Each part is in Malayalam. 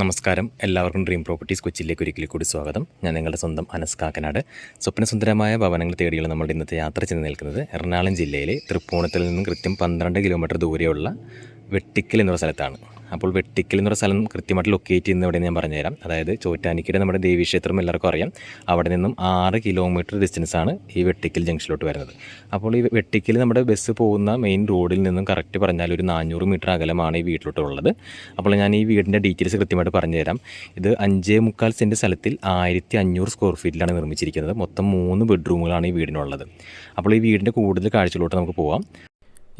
നമസ്കാരം. എല്ലാവർക്കും ഡ്രീം പ്രോപ്പർട്ടീസ് കൊച്ചിയിലേക്ക് ഒരിക്കൽ കൂടി സ്വാഗതം. ഞാൻ നിങ്ങളുടെ സ്വന്തം അനസ് കാക്കനാട്. സ്വപ്നസുന്ദരമായ ഭവനങ്ങൾ തേടിയുള്ള നമ്മുടെ ഇന്നത്തെ യാത്ര ചെന്ന് നിൽക്കുന്നത് എറണാകുളം ജില്ലയിലെ തൃപ്പൂണിത്തിൽ നിന്നും കൃത്യം പന്ത്രണ്ട് കിലോമീറ്റർ ദൂരെയുള്ള വെട്ടിക്കൽ എന്നുള്ള സ്ഥലത്താണ്. അപ്പോൾ വെട്ടിക്കൽ എന്നൊരു സ്ഥലം കൃത്യമായിട്ട് ലൊക്കേറ്റ് ചെയ്യുന്ന എവിടെ ഞാൻ പറഞ്ഞുതരാം. അതായത് ചോറ്റാനിക്കയുടെ നമ്മുടെ ദേവീക്ഷേത്രം എല്ലാവർക്കും അറിയാം. അവിടെ നിന്നും ആറ് കിലോമീറ്റർ ഡിസ്റ്റൻസ് ആണ് ഈ വെട്ടിക്കൽ ജംഗ്ഷനിലോട്ട് വരുന്നത്. അപ്പോൾ ഈ വെട്ടിക്കൽ നമ്മുടെ ബസ് പോകുന്ന മെയിൻ റോഡിൽ നിന്നും കറക്റ്റ് പറഞ്ഞാൽ ഒരു നാനൂറ് മീറ്റർ അകലമാണ് ഈ വീട്ടിലോട്ടുള്ളത്. അപ്പോൾ ഞാൻ ഈ വീടിന്റെ ഡീറ്റെയിൽസ് കൃത്യമായിട്ട് പറഞ്ഞുതരാം. ഇത് അഞ്ചേ മുക്കാൽ സെന്റ് സ്ഥലത്തിൽ ആയിരത്തി അഞ്ഞൂറ് സ്ക്വയർ ഫീറ്റിലാണ് നിർമ്മിച്ചിരിക്കുന്നത്. മൊത്തം മൂന്ന് ബെഡ്റൂമുകളാണ് ഈ വീടിനുള്ളത്. അപ്പോൾ ഈ വീടിന്റെ കൂടുതൽ കാഴ്ചയിലോട്ട് നമുക്ക് പോവാം.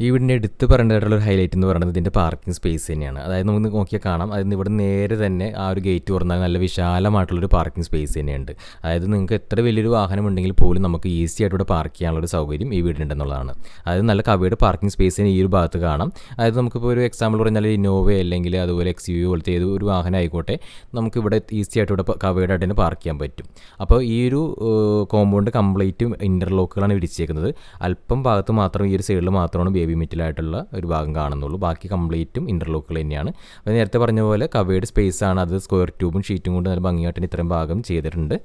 ഈ വീടിന്റെ എടുത്ത് പറയേണ്ടതായിട്ടുള്ള ഒരു ഹൈലൈറ്റ് എന്ന് പറയുന്നത് ഇതിന്റെ പാർക്കിംഗ് സ്പേസ് തന്നെയാണ്. അതായത് നമുക്ക് നോക്കിയാൽ കാണാം. അതിന് ഇവിടെ നേരെ തന്നെ ആ ഒരു ഗേറ്റ് തുറന്നാൽ നല്ല വിശാലമായിട്ടുള്ളൊരു പാർക്കിംഗ് സ്പേസ് തന്നെയുണ്ട്. അതായത് നിങ്ങൾക്ക് എത്ര വലിയൊരു വാഹനം ഉണ്ടെങ്കിൽ പോലും നമുക്ക് ഈസി ആയിട്ട് ഇവിടെ പാർക്ക് ചെയ്യാനുള്ള ഒരു സൗകര്യം ഈ വീടിനുണ്ടെന്നുള്ളതാണ് അതായത് നല്ല കവിയുടെ പാർക്കിംഗ് സ്പേസ് ഈ ഒരു ഭാഗത്ത് കാണാം. അതായത് നമുക്കിപ്പോൾ ഒരു എക്സാമ്പിൾ പറഞ്ഞാൽ ഇന്നോവ അല്ലെങ്കിൽ അതുപോലെ എക്സ് യു പോലത്തെ ഏത് ഒരു വാഹനം ആയിക്കോട്ടെ നമുക്ക് ഇവിടെ ഈസി ആയിട്ട് ഇവിടെ കവേഡ് ആയിട്ട് തന്നെ പാർക്ക് ചെയ്യാൻ പറ്റും. അപ്പോൾ ഈ ഒരു കോമ്പൗണ്ട് കംപ്ലീറ്റും ഇന്റർലോക്കുകളാണ് വിരിച്ചേക്കുന്നത് അല്പം ഭാഗത്ത് മാത്രം ഈ ഒരു സൈഡിൽ മാത്രമാണ് ബേബി മെറ്റലായിട്ടുള്ള ഒരു ഭാഗം കാണുന്നുള്ളൂ. ബാക്കി കംപ്ലീറ്റും ഇന്റർലോക്കുകൾ തന്നെയാണ്. അപ്പോൾ നേരത്തെ പറഞ്ഞ പോലെ കവേഡ് സ്പേസ് ആണ്. അത് സ്ക്വയർ ട്യൂബും ഷീറ്റും കൊണ്ട് നല്ല ഭംഗിയായിട്ട് ഇത്രയും ഭാഗം ചെയ്തിട്ടുണ്ട്.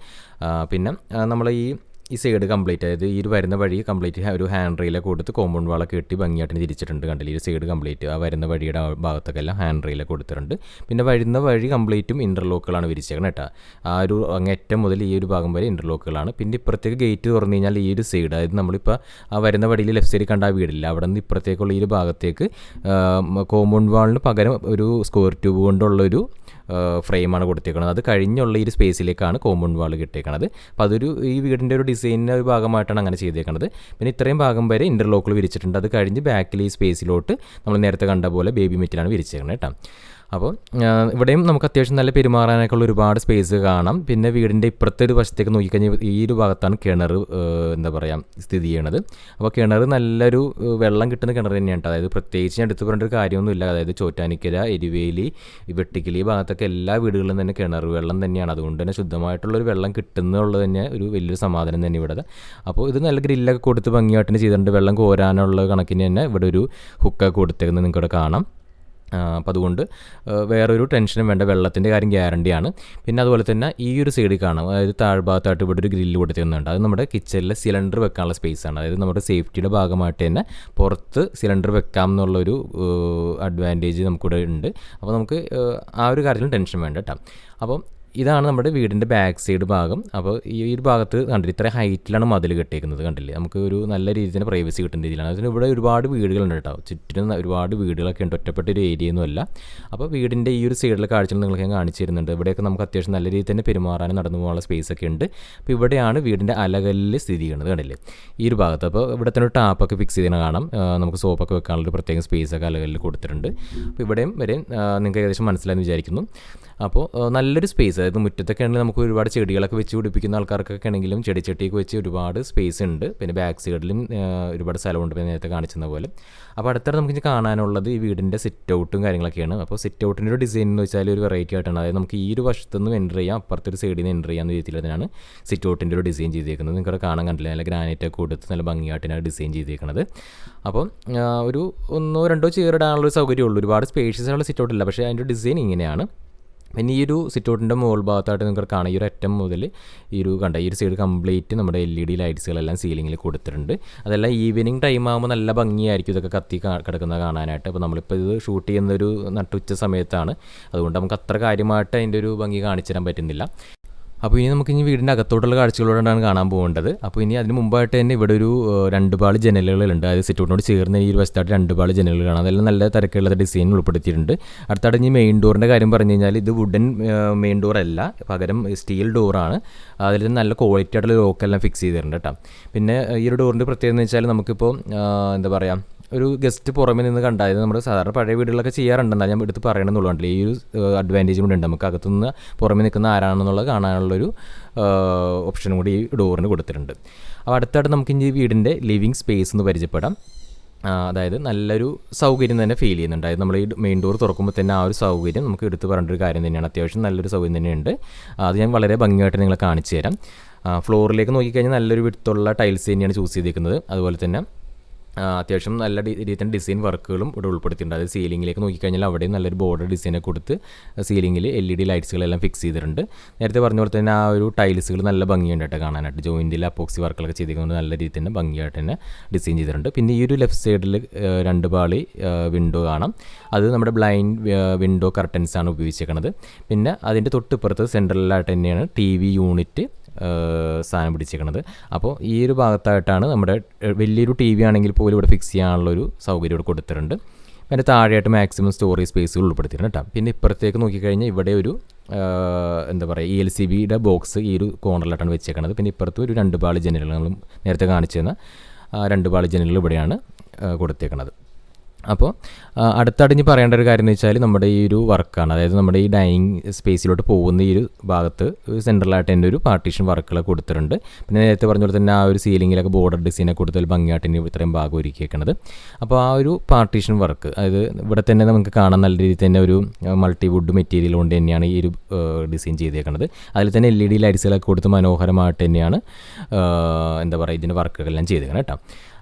പിന്നെ നമ്മൾ ഈ ഈ സൈഡ് കംപ്ലീറ്റ് ആയത് ഈ വരുന്ന വഴി കംപ്ലീറ്റ് ഒരു ഹാൻഡ് റെയിലൊക്കെ കൊടുത്ത് കോമ്പൗണ്ട് വാളൊക്കെ കെട്ടി ഭംഗിയായിട്ട് തിരിച്ചിട്ടുണ്ട് കണ്ടില്ല? ഈ സൈഡ് കംപ്ലീറ്റ്. ആ വരുന്ന വഴിയുടെ ഭാഗത്തൊക്കെ എല്ലാം ഹാൻഡ് റെയിലൊക്കെ കൊടുത്തിട്ടുണ്ട്. പിന്നെ വരുന്ന വഴി കംപ്ലീറ്റും ഇന്റർലോക്കുകളാണ് വിരിച്ചേക്കണം കേട്ടോ ആ ഒരു അങ്ങേറ്റം മുതൽ ഈ ഒരു ഭാഗം വരെ ഇന്റർലോക്കുകളാണ് പിന്നെ ഇപ്പുറത്തേക്ക് ഗേറ്റ് തുറന്നു കഴിഞ്ഞാൽ ഈ ഒരു സൈഡ് അതായത് നമ്മളിപ്പോൾ ആ വരുന്ന വഴിയിൽ ലെഫ്റ്റ് സൈഡിൽ കണ്ട ആ വീടില്ല. അവിടെ നിന്ന് ഇപ്പുറത്തേക്കുള്ള ഈ ഒരു ഭാഗത്തേക്ക് കോമ്പൗണ്ട് വാളിന് പകരം ഒരു സ്ക്വയർ ട്യൂബ് കൊണ്ടുള്ളൊരു ഫ്രെയിമാണ് കൊടുത്തേക്കുന്നത് അത് കഴിഞ്ഞുള്ള ഈ സ്പേസിലേക്കാണ് കോമ്പൗണ്ട് വാൾ കിട്ടിയേക്കുന്നത് അപ്പോൾ അതൊരു ഈ വീടിന്റെ ഒരു ഡിസൈനിന്റെ ഒരു ഭാഗമായിട്ടാണ് അങ്ങനെ ചെയ്തേക്കുന്നത് പിന്നെ ഇത്രയും ഭാഗം വരെ ഇന്റർലോക്കിൽ വിരിച്ചിട്ടുണ്ട്. അത് കഴിഞ്ഞ് ബാക്കിൽ ഈ സ്പേസിലോട്ട് നമ്മൾ നേരത്തെ കണ്ട പോലെ ബേബി മെറ്റിലാണ് വിരിച്ചേക്കുന്നത് കേട്ടോ. അപ്പോൾ ഇവിടെയും നമുക്ക് അത്യാവശ്യം നല്ല പെരുമാറാനൊക്കെ ഉള്ള ഒരുപാട് സ്പേസ് കാണാം. പിന്നെ വീടിന്റെ ഇപ്പുറത്തെ ഒരു വശത്തേക്ക് നോക്കിക്കഴിഞ്ഞാൽ ഈ ഒരു ഭാഗത്താണ് കിണർ എന്താ പറയുക സ്ഥിതി ചെയ്യണത്. അപ്പോൾ കിണർ നല്ലൊരു വെള്ളം കിട്ടുന്ന കിണർ തന്നെയാണ് അതായത് പ്രത്യേകിച്ച് ഞാൻ എടുത്തു പറയേണ്ട ഒരു കാര്യമൊന്നുമില്ല. അതായത് ചോറ്റാനിക്കര എരിവേലി വെട്ടിക്കിളി ഭാഗത്തൊക്കെ എല്ലാ വീടുകളിലും തന്നെ കിണർ വെള്ളം തന്നെയാണ്. അതുകൊണ്ട് തന്നെ ശുദ്ധമായിട്ടുള്ളൊരു വെള്ളം കിട്ടുന്നുള്ളത് തന്നെ ഒരു വലിയൊരു സമാധാനം തന്നെ ഇവിടെ അപ്പോൾ ഇത് നല്ല ഗ്രില്ലൊക്കെ കൊടുത്ത് ഭംഗിയായിട്ട് ചെയ്തിട്ടുണ്ട്. വെള്ളം കോരാനുള്ള കണക്കിന് തന്നെ ഇവിടെ ഒരു ഹുക്കൊക്കെ കൊടുത്തേക്കുന്നത് നിങ്ങൾക്കിവിടെ കാണാം. അപ്പോൾ അതുകൊണ്ട് വേറൊരു ടെൻഷനും വേണ്ട. വെള്ളത്തിന്റെ കാര്യം ഗ്യാരണ്ടിയാണ്. പിന്നെ അതുപോലെ തന്നെ ഈ ഒരു സൈഡിൽ കാണാം. അതായത് താഴ്ഭാഗത്തായിട്ട് ഇവിടെ ഒരു ഗ്രില്ല് കൊടുത്തിരുന്നുണ്ട്. അത് നമ്മുടെ കിച്ചണിലെ സിലിണ്ടർ വെക്കാനുള്ള സ്പേസ് ആണ്. അതായത് നമ്മുടെ സേഫ്റ്റിയുടെ ഭാഗമായിട്ട് തന്നെ പുറത്ത് സിലിണ്ടർ വെക്കാം എന്നുള്ളൊരു അഡ്വാന്റേജ് നമുക്കിവിടെ ഉണ്ട്. അപ്പോൾ നമുക്ക് ആ, ഒരു കാര്യത്തിലും ടെൻഷൻ വേണ്ട കേട്ടോ. അപ്പോൾ ഇതാണ് നമ്മുടെ വീടിന്റെ ബാക്ക് സൈഡ് ഭാഗം. അപ്പോൾ ഈ ഒരു ഭാഗത്ത് കണ്ടില്ല ഇത്ര ഹൈറ്റിലാണ് മതിൽ കെട്ടിയേക്കുന്നത് കണ്ടില്ലേ? നമുക്ക് ഒരു നല്ല രീതിയിൽ തന്നെ പ്രൈവസി കിട്ടുന്ന രീതിയിലാണ്. അതിന് ഇവിടെ ഒരുപാട് വീടുകളുണ്ട് കേട്ടോ. ചുറ്റിനും ഒരുപാട് വീടുകളൊക്കെ ഉണ്ട്. ഒറ്റപ്പെട്ട ഒരു ഏരിയ ഒന്നുമല്ല അപ്പോൾ വീടിന്റെ ഈ ഒരു സൈഡിലെ കാഴ്ചകൾ നിങ്ങൾക്ക് ഞാൻ കാണിച്ചു തരുന്നുണ്ട് ഇവിടെയൊക്കെ നമുക്ക് അത്യാവശ്യം നല്ല രീതിയിൽ തന്നെ പെരുമാറാനും നടന്നു പോകാനുള്ള സ്പേസ് ഒക്കെ ഉണ്ട്. അപ്പോൾ ഇവിടെയാണ് വീടിന്റെ അലകല്ല് സ്ഥിതി ചെയ്യുന്നത് കണ്ടില്ലേ? ഈ ഒരു ഭാഗത്ത്. അപ്പോൾ ഇവിടെ തന്നെ ടാപ്പൊക്കെ ഫിക്സ് ചെയ്തിന് കാണാം. നമുക്ക് സോപ്പൊക്കെ വെക്കാനുള്ള ഒരു പ്രത്യേക സ്പേസ് ഒക്കെ അലകല്ലിൽ കൊടുത്തിട്ടുണ്ട്. അപ്പോൾ ഇവിടെയും വരെയും നിങ്ങൾക്ക് ഏകദേശം മനസ്സിലായെന്ന് വിചാരിക്കുന്നു. അപ്പോൾ നല്ലൊരു സ്പേസ് അതായത് മുറ്റത്തൊക്കെ ആണെങ്കിൽ നമുക്ക് ഒരുപാട് ചെടികളൊക്കെ വെച്ച് പിടിപ്പിക്കുന്ന ആൾക്കാർക്കൊക്കെ ആണെങ്കിലും ചെടിച്ചട്ടിയൊക്കെ വെച്ച് ഒരുപാട് സ്പേസ് ഉണ്ട്. പിന്നെ ബാക്ക് സൈഡിലും ഒരുപാട് സ്ഥലമുണ്ട്. പിന്നെ നേരത്തെ കാണിച്ചെന്ന പോലെ. അപ്പോൾ അടുത്തത് നമുക്ക് കാണാനുള്ളത് ഈ വീടിന്റെ സിറ്റ് ഔട്ടും കാര്യങ്ങളൊക്കെയാണ്. അപ്പോൾ സിറ്റ് ഔട്ടിന്റെ ഒരു ഡിസൈൻ എന്ന് വെച്ചാൽ ഒരു വെറൈറ്റി ആയിട്ടാണ്. അതായത് നമുക്ക് ഈ ഒരു വശത്തു എന്റർ ചെയ്യാം അപ്പുറത്തെ ഒരു സൈഡിൽ നിന്ന് എന്റർ ചെയ്യാമെന്ന് രീതിയിൽ തന്നെയാണ് സിറ്റ് ഔട്ടിന്റെ ഒരു ഡിസൈൻ ചെയ്തേക്കുന്നത്. നിങ്ങൾക്ക് കാണാൻ കണ്ടില്ല? നല്ല ഗ്രാനൈറ്റ് ഒക്കെ കൊടുത്ത് നല്ല ഭംഗിയായിട്ടാണ് ഡിസൈൻ ചെയ്തേക്കുന്നത് അപ്പം ഒരു ഒന്നോ രണ്ടോ ചെയറിടാനുള്ള ഒരു സൗകര്യമുള്ളൂ ഒരുപാട് സ്പേഷ്യസ് ഉള്ള സിറ്റ് ഔട്ടില്ല പക്ഷേ അതിന്റെ ഡിസൈൻ ഇങ്ങനെയാണ്. പിന്നെ ഈ ഒരു സിറ്റൗട്ടിന്റെ മുകൾ ഭാഗത്തായിട്ട് നിങ്ങൾക്ക് കാണാം. ഈ ഒരു അറ്റം മുതൽ ഈ ഒരു കണ്ട ഈ ഒരു സൈഡ് കംപ്ലീറ്റ് നമ്മുടെ എൽ ഇ ഡി ലൈറ്റ്സുകളെല്ലാം സീലിങ്ങിൽ കൊടുത്തിട്ടുണ്ട്. അതെല്ലാം ഈവനിങ് ടൈം ആകുമ്പോൾ നല്ല ഭംഗിയായിരിക്കും ഇതൊക്കെ കത്തി കിടക്കുന്നത് കാണാനായിട്ട്. അപ്പോൾ നമ്മളിപ്പോൾ ഇത് ഷൂട്ട് ചെയ്യുന്ന ഒരു നട്ടുച്ച സമയത്താണ്. അതുകൊണ്ട് നമുക്ക് അത്ര കാര്യമായിട്ട് അതിന്റെ ഒരു ഭംഗി കാണിച്ചു തരാൻ പറ്റുന്നില്ല. അപ്പോൾ ഇനി നമുക്ക് ഇനി വീടിന്റെ അകത്തോട്ടുള്ള കാഴ്ചകളോടാണ് കാണാൻ പോകേണ്ടത്. അപ്പോൾ ഇനി അതിന് മുമ്പായിട്ട് തന്നെ ഇവിടെ ഒരു രണ്ട് പാൾ ജനലുകളുണ്ട്. അതായത് സിറ്റൗട്ടിനോട് ചേർന്ന് ഈ ഒരു വശത്തായിട്ട് രണ്ട് പാൾ ജനലുകൾ കാണാം. അതെല്ലാം നല്ല തിരക്കുള്ള ഡിസൈൻ ഉൾപ്പെടുത്തിയിട്ടുണ്ട്. അടുത്തായിട്ട് ഇനി മെയിൻ ഡോറിന്റെ കാര്യം പറഞ്ഞു കഴിഞ്ഞാൽ ഇത് വുഡൻ മെയിൻ ഡോർ അല്ല. പകരം സ്റ്റീൽ ഡോറാണ് അതിൽ നല്ല ക്വാളിറ്റി ആയിട്ടുള്ള ലോക്കെല്ലാം ഫിക്സ് ചെയ്തിട്ടുണ്ട് കേട്ടോ പിന്നെ ഈ ഒരു ഡോറിന്റെ പ്രത്യേകത എന്ന് വെച്ചാൽ നമുക്കിപ്പോൾ എന്താ പറയുക ഒരു ഗസ്റ്റ് പുറമെ നിന്ന് കണ്ടായത് നമ്മൾ സാധാരണ പഴയ വീടുകളൊക്കെ ചെയ്യാറുണ്ടെന്നാൽ ഞാൻ എടുത്ത് പറയണമെന്നുള്ളതുകൊണ്ടല്ലേ ഈ ഒരു അഡ്വാന്റേജ് കൂടെ ഉണ്ട്. നമുക്ക് അകത്തുനിന്ന് പുറമെ നിൽക്കുന്ന ആരാണെന്നുള്ളത് കാണാനുള്ളൊരു ഓപ്ഷനും കൂടി ഈ ഡോറിന് കൊടുത്തിട്ടുണ്ട്. അപ്പോൾ അടുത്തായിട്ട് നമുക്ക് ഇനി വീടിന്റെ ലിവിങ് സ്പേസ് എന്ന് പരിചയപ്പെടാം. അതായത് നല്ലൊരു സൗകര്യം തന്നെ ഫീൽ ചെയ്യുന്നുണ്ട്. അതായത് നമ്മൾ ഈ മെയിൻ ഡോർ തുറക്കുമ്പോൾ തന്നെ ആ ഒരു സൗകര്യം നമുക്ക് എടുത്ത് പറയേണ്ട ഒരു കാര്യം തന്നെയാണ്. അത്യാവശ്യം നല്ലൊരു സൗകര്യം തന്നെയുണ്ട്. അത് ഞാൻ വളരെ ഭംഗിയായിട്ട് നിങ്ങളെ കാണിച്ചു തരാം. ഫ്ലോറിലേക്ക് നോക്കിക്കഴിഞ്ഞാൽ നല്ലൊരു വിടുത്തുള്ള ടൈൽസ് തന്നെയാണ് ചൂസ് ചെയ്തിരിക്കുന്നത് അതുപോലെ തന്നെ അത്യാവശ്യം നല്ല രീതിയിൽ ഡിസൈൻ വർക്കുകളും ഇവിടെ ഉൾപ്പെടുത്തിയിട്ടുണ്ട്. അതായത് സീലിംഗിലേക്ക് നോക്കിക്കഴിഞ്ഞാൽ അവിടെയും നല്ലൊരു ബോർഡർ ഡിസൈനെ കൊടുത്ത് സീലിംഗിൽ എൽ ഇ ഡി ലൈറ്റ്സുകളെല്ലാം ഫിക്സ് ചെയ്തിട്ടുണ്ട്. നേരത്തെ പറഞ്ഞ പോലെ തന്നെ ആ ഒരു ടൈൽസുകൾ നല്ല ഭംഗിയുണ്ട് കേട്ടോ കാണാനായിട്ട്. ജോയിന്റിൽ അപ്പോക്സി വർക്കുകളൊക്കെ ചെയ്തിരിക്കുന്നത് നല്ല രീതിയിൽ തന്നെ ഭംഗിയായിട്ട് തന്നെ ഡിസൈൻ ചെയ്തിട്ടുണ്ട്. പിന്നെ ഈ ഒരു ലെഫ്റ്റ് സൈഡിൽ രണ്ട് പാളി വിൻഡോ കാണാം. അത് നമ്മുടെ ബ്ലൈൻഡ് വിൻഡോ കർട്ടൻസ് ആണ് ഉപയോഗിച്ചേക്കുന്നത് പിന്നെ അതിന്റെ തൊട്ടിപ്പുറത്ത് സെൻട്രലായിട്ട് തന്നെയാണ് ടി വി യൂണിറ്റ് സാധനം പിടിച്ചേക്കണത്. അപ്പോൾ ഈ ഒരു ഭാഗത്തായിട്ടാണ് നമ്മുടെ വലിയൊരു ടി വി ആണെങ്കിൽ പോലും ഇവിടെ ഫിക്സ് ചെയ്യാനുള്ളൊരു സൗകര്യം ഇവിടെ കൊടുത്തിട്ടുണ്ട്. പിന്നെ താഴെയായിട്ട് മാക്സിമം സ്റ്റോറേജ് സ്പേസുകൾ ഉൾപ്പെടുത്തിയിട്ടുണ്ട് കേട്ടോ പിന്നെ ഇപ്പുറത്തേക്ക് നോക്കിക്കഴിഞ്ഞാൽ ഇവിടെ ഒരു എന്താ പറയുക ഇ എൽ സി ബിയുടെ ബോക്സ് ഈ ഒരു കോർണറിലായിട്ടാണ് വെച്ചേക്കുന്നത് പിന്നെ ഇപ്പുറത്ത് ഒരു രണ്ട് പാളി ജനലുകളും നേരത്തെ കാണിച്ചു തന്ന രണ്ട് പാളി ജനലുകൾ ഇവിടെയാണ് ആഹ്, അപ്പോൾ അടുത്തടിഞ്ഞ് പറയേണ്ട ഒരു കാര്യം എന്ന് വെച്ചാൽ നമ്മുടെ ഈ ഒരു വർക്കാണ്. അതായത് നമ്മുടെ ഈ ഡൈനിങ് സ്പേസിലോട്ട് പോകുന്ന ഈ ഒരു ഭാഗത്ത് സെൻട്രലായിട്ട് എന്റെ ഒരു പാർട്ടീഷൻ വർക്കുകളൊക്കെ കൊടുത്തിട്ടുണ്ട്. പിന്നെ നേരത്തെ പറഞ്ഞ പോലെ തന്നെ ആ ഒരു സീലിങ്ങിലൊക്കെ ബോർഡർ ഡിസൈനൊക്കെ ഒരു ഭംഗിയായിട്ട് ഇനി ഇത്രയും ഭാഗം ഒരുക്കിയേക്കണത്. അപ്പോൾ ആ ഒരു പാർട്ടീഷൻ വർക്ക് അതായത് ഇവിടെ തന്നെ നമുക്ക് കാണാൻ നല്ല രീതിയിൽ തന്നെ ഒരു മൾട്ടി വുഡ് മെറ്റീരിയൽ കൊണ്ട് തന്നെയാണ് ഈ ഒരു ഡിസൈൻ ചെയ്തേക്കുന്നത് അതിൽ തന്നെ എൽ ഇ ഡി ലൈറ്റ്സുകളൊക്കെ കൊടുത്ത് മനോഹരമായിട്ട് തന്നെയാണ് എന്താ പറയുക ഇതിന്റെ വർക്കുകളെല്ലാം ചെയ്തേക്കണം കേട്ടോ.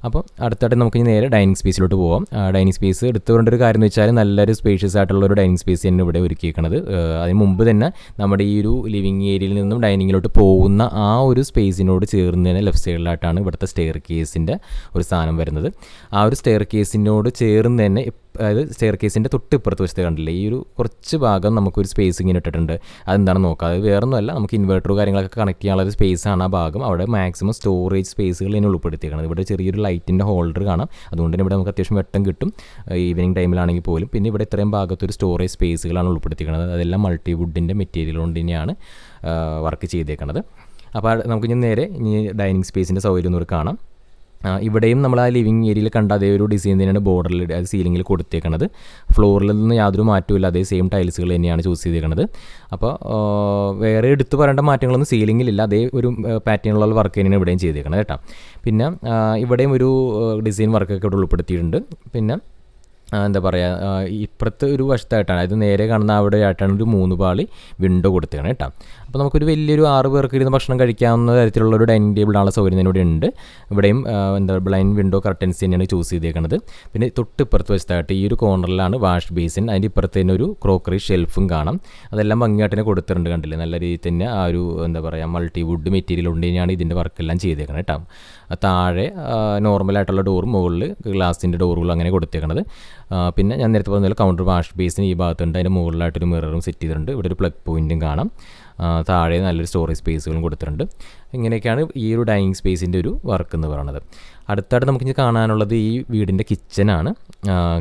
അപ്പോൾ അടുത്തായിട്ട് നമുക്ക് ഇനി നേരെ ഡൈനിങ് സ്പേസിലോട്ട് പോവാം. ഡൈനിങ് സ്പേസ് എടുത്തു കൊണ്ട ഒരു കാര്യം എന്ന് വെച്ചാൽ നല്ലൊരു സ്പേഷ്യസ് ആയിട്ടുള്ള ഒരു ഡൈനിങ് സ്പേസ് തന്നെ ഇവിടെ ഒരുക്കിയിരിക്കുന്നത് അതിന് മുമ്പ് തന്നെ നമ്മുടെ ഈ ഒരു ലിവിങ് ഏരിയയിൽ നിന്നും ഡൈനിങ്ങിലോട്ട് പോകുന്ന ആ ഒരു സ്പേസിനോട് ചേർന്ന് തന്നെ ലെഫ്റ്റ് സൈഡിലായിട്ടാണ് ഇവിടുത്തെ സ്റ്റെയർ കേസിന്റെ ഒരു സാധനം വരുന്നത്. ആ ഒരു സ്റ്റെയർ കേസിനോട് ചേർന്ന് തന്നെ അതായത് സ്റ്റെയർ കേസിന്റെ തൊട്ട് ഇപ്പുറത്ത് വെച്ചത് കണ്ടില്ലേ? ഈ ഒരു കുറച്ച് ഭാഗം നമുക്കൊരു സ്പേസ് ഇങ്ങനെ ഇട്ടിട്ടുണ്ട്. അതെന്താണെന്ന് നോക്കാം? അത് വേറെ ഒന്നുമല്ല നമുക്ക് ഇൻവെർട്ടർ കാര്യങ്ങളൊക്കെ കണക്ട് ചെയ്യാനുള്ള ഒരു സ്പേസ് ആണ് ആ ഭാഗം. അവിടെ മാക്സിമം സ്റ്റോറേജ് സ്പേസുകൾ തന്നെ ഉൾപ്പെടുത്തിയേക്കണം ഇവിടെ ചെറിയൊരു ലൈറ്റിന്റെ ഹോൾഡർ കാണാം. അതുകൊണ്ട് തന്നെ ഇവിടെ നമുക്ക് അത്യാവശ്യം വെട്ടം കിട്ടും. ഈവനിങ് ടൈമിലാണെങ്കിൽ പോലും. പിന്നെ ഇവിടെ ഇത്രയും ഭാഗത്തൊരു സ്റ്റോറേജ് സ്പേസുകളാണ് ഉൾപ്പെടുത്തിയിരിക്കുന്നത് അതെല്ലാം മൾട്ടി വുഡിന്റെ മെറ്റീരിയൽ കൊണ്ട് തന്നെയാണ് വർക്ക് ചെയ്തേക്കുന്നത് അപ്പോൾ നമുക്ക് ഇനി നേരെ ഇനി ഡൈനിങ് സ്പേസിന്റെ സൗകര്യം ഒന്നുകൂടി കാണാം. ഇവിടെയും നമ്മൾ ആ ലിവിങ് ഏരിയയിൽ കണ്ട അതേ ഒരു ഡിസൈൻ തന്നെയാണ് ബോർഡറിൽ അത് സീലിംഗിൽ കൊടുത്തേക്കണത്. ഫ്ലോറിൽ നിന്ന് യാതൊരു മാറ്റവും അതേ സെയിം ടൈൽസുകൾ തന്നെയാണ് ചൂസ് ചെയ്തേക്കണത്. അപ്പോൾ വേറെ എടുത്തു പറയേണ്ട മാറ്റങ്ങളൊന്നും സീലിങ്ങിലില്ല അതേ ഒരു പാറ്റേണിലുള്ള വർക്ക് തന്നെയാണ് ഇവിടെയും ചെയ്തേക്കണത് കേട്ടോ. പിന്നെ ഇവിടെയും ഒരു ഡിസൈൻ വർക്കൊക്കെ ഇവിടെ ഉൾപ്പെടുത്തിയിട്ടുണ്ട്. പിന്നെ എന്താ പറയുക ഇപ്പുറത്തെ ഒരു വശത്തായിട്ടാണ് അതായത് നേരെ കാണുന്ന അവിടെ ആയിട്ടാണ് ഒരു മൂന്ന് പാളി വിൻഡോ കൊടുത്തേക്കണം കേട്ടോ. അപ്പോൾ നമുക്കൊരു വലിയൊരു ആറ് പേർക്ക് ഇരുന്ന് ഭക്ഷണം കഴിക്കാവുന്ന തരത്തിലുള്ള ഒരു ഡൈനിങ് ടേബിളാണ് സൗകര്യം ഇവിടെ ഉണ്ട്. ഇവിടെയും എന്താ ബ്ലൈൻഡ് വിൻഡോ കർട്ടൻസ് തന്നെയാണ് ചൂസ് ചെയ്തേക്കുന്നത് പിന്നെ തൊട്ട് ഇപ്പുറത്ത് വശത്തായിട്ട് ഈ ഒരു കോർണറിലാണ് വാഷ് ബേസിൻ അതിന്റെ ഇപ്പുറത്ത് തന്നെ ഒരു ക്രോക്കറി ഷെൽഫും കാണാം. അതെല്ലാം ഭംഗിയായിട്ട് തന്നെ കൊടുത്തിട്ടുണ്ട് കണ്ടില്ലേ? നല്ല രീതിയിൽ തന്നെ ആ ഒരു എന്താ പറയുക മൾട്ടി വുഡ് മെറ്റീരിയൽ ഉണ്ട് തന്നെയാണ് ഇതിന്റെ വർക്കെല്ലാം ചെയ്തേക്കുന്നത് കേട്ടോ. താഴെ നോർമലായിട്ടുള്ള ഡോറും മുകളിൽ ഗ്ലാസിന്റെ ഡോറുകളും അങ്ങനെ കൊടുത്തേക്കണത്. പിന്നെ ഞാൻ നേരത്തെ പറഞ്ഞ കൗണ്ടർ വാഷ് ബേസിന് ഈ ഭാഗത്തുണ്ട്. അതിന്റെ മുകളിലായിട്ടൊരു മിററും സെറ്റ് ചെയ്തിട്ടുണ്ട്. ഇവിടെ ഒരു പ്ലഗ് പോയിന്റും കാണാം. താഴെ നല്ലൊരു സ്റ്റോറേജ് സ്പേസുകളും കൊടുത്തിട്ടുണ്ട്. ഇങ്ങനെയൊക്കെയാണ് ഈ ഒരു ഡൈനിങ് സ്പേസിന്റെ ഒരു വർക്ക് എന്ന് പറയുന്നത്. അടുത്തായിട്ട് നമുക്ക് ഇനി കാണാനുള്ളത് ഈ വീടിന്റെ കിച്ചനാണ്